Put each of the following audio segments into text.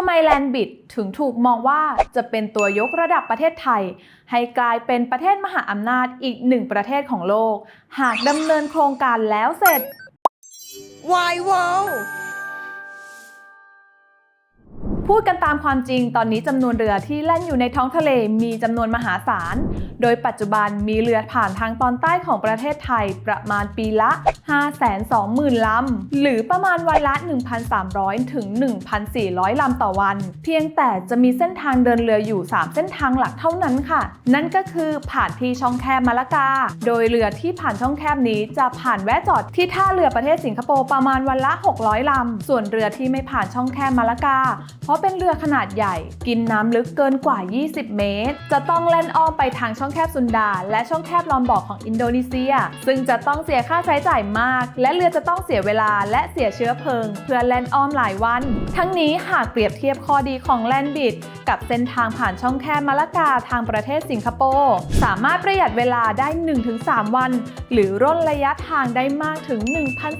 ทำไมแลนบิดถึงถูกมองว่าจะเป็นตัวยกระดับประเทศไทย ให้กลายเป็นประเทศมหาอำนาจอีกหนึ่งประเทศของโลก หากดำเนินโครงการแล้วเสร็จ Why wow พูดกันตามความจริงตอนนี้จำนวนเรือที่แล่นอยู่ในท้องทะเลมีจำนวนมหาศาล โดยปัจจุบันมีเรือผ่านทางตอนใต้ของประเทศไทยประมาณปีละ 520,000 ลำ หรือประมาณวันละ 1,300 ถึง 1,400 ลำต่อวัน เพียงแต่จะมีเส้นทางเดินเรืออยู่ 3 เส้นทางหลักเท่านั้นค่ะ นั่นก็คือผ่านที่ช่องแคบมาละกา โดยเรือที่ผ่านช่องแคบนี้จะผ่านแวะจอดที่ท่าเรือประเทศสิงคโปร์ประมาณวันละ 600 ลำ ส่วนเรือที่ไม่ผ่านช่องแคบมาละกา เพราะเป็นเรือขนาดใหญ่ กินน้ำลึกเกินกว่า 20 เมตร จะต้องแล่นอ้อมไปทางช่องแคบซุนดา และช่องแคบลอมบอกของอินโดนีเซีย ซึ่งจะต้องเสียค่าใช้จ่ายมาก และเรือจะต้องเสียเวลาและเสียเชื้อเพลิง เพื่อแล่นอ้อมหลายวัน ทั้งนี้หากเปรียบเทียบข้อดีของแลนบิดกับเส้นทางผ่านช่องแคบมาละกาทางประเทศสิงคโปร์สามารถประหยัดเวลาได้ 1-3 วัน หรือร่นระยะทางได้มากถึง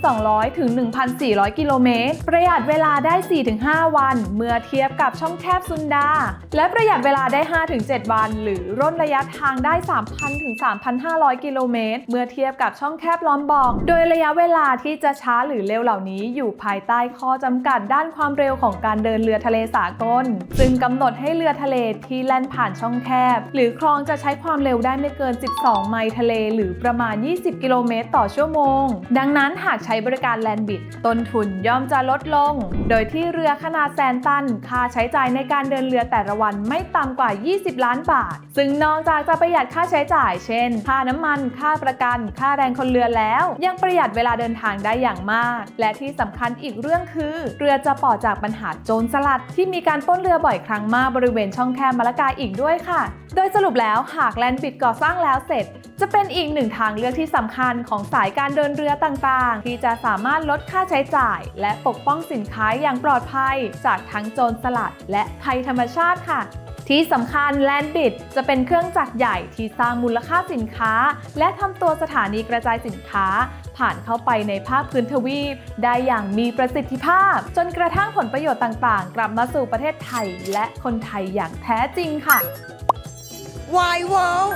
1,200 ถึง 1,400 กิโลเมตรประหยัดเวลาได้ 4-5 วันเมื่อเทียบกับช่องแคบซุนดา และประหยัดเวลาได้ 5-7 วัน หรือร่นระยะทางได้ 3,000ถึง3,500 กิโลเมตร เมื่อเทียบกับช่องแคบล้อมบอก โดยระยะเวลาที่จะช้าหรือเร็วเหล่านี้ อยู่ภายใต้ข้อจำกัดด้านความเร็วของการเดินเรือทะเลสากล ซึ่งกำหนดให้เรือทะเลที่แล่นผ่านช่องแคบ หรือคลองจะใช้ความเร็วได้ไม่เกิน 12 ไมล์ทะเล หรือประมาณ 20 กิโลเมตร ต่อชั่วโมง ดังนั้นหากใช้บริการแลนบิดต้นทุนย่อมจะลดลง โดยที่เรือขนาดแสนตันค่าใช้จ่ายในการเดินเรือแต่ละวันไม่ต่ำกว่า 20 ล้านบาท ซึ่งนอกจากจะประหยัดค่าใช้จ่าย เช่น ค่าน้ำมัน ค่าประกัน ค่าแรงคนเรือแล้ว ยังประหยัดเวลาเดินทางได้อย่างมาก และที่สำคัญอีกเรื่องคือ เรือจะปลอดจากปัญหาโจรสลัด ที่มีการปล้นเรือบ่อยครั้งมากบริเวณช่องแคบมาละกาอีกด้วยค่ะ โดยสรุปแล้วหากแลนบิดก่อสร้างแล้วเสร็จจะเป็นอีกหนึ่งทางเลือกที่สำคัญของสายการเดินเรือต่างๆ ที่จะสามารถลดค่าใช้จ่าย และปกป้องสินค้าอย่างปลอดภัย จากทั้งโจรสลัด และภัยธรรมชาติค่ะ ที่สำคัญแลนบิดจะเป็นเครื่องจักรใหญ่ที่สร้างมูลค่าสินค้า และทำตัวสถานีกระจายสินค้า ผ่านเข้าไปในภาคพื้นทวีป ได้อย่างมีประสิทธิภาพ จนกระทั่งผลประโยชน์ต่างๆ กลับมาสู่ประเทศไทย และคนไทยอย่างแท้จริงค่ะ Why wow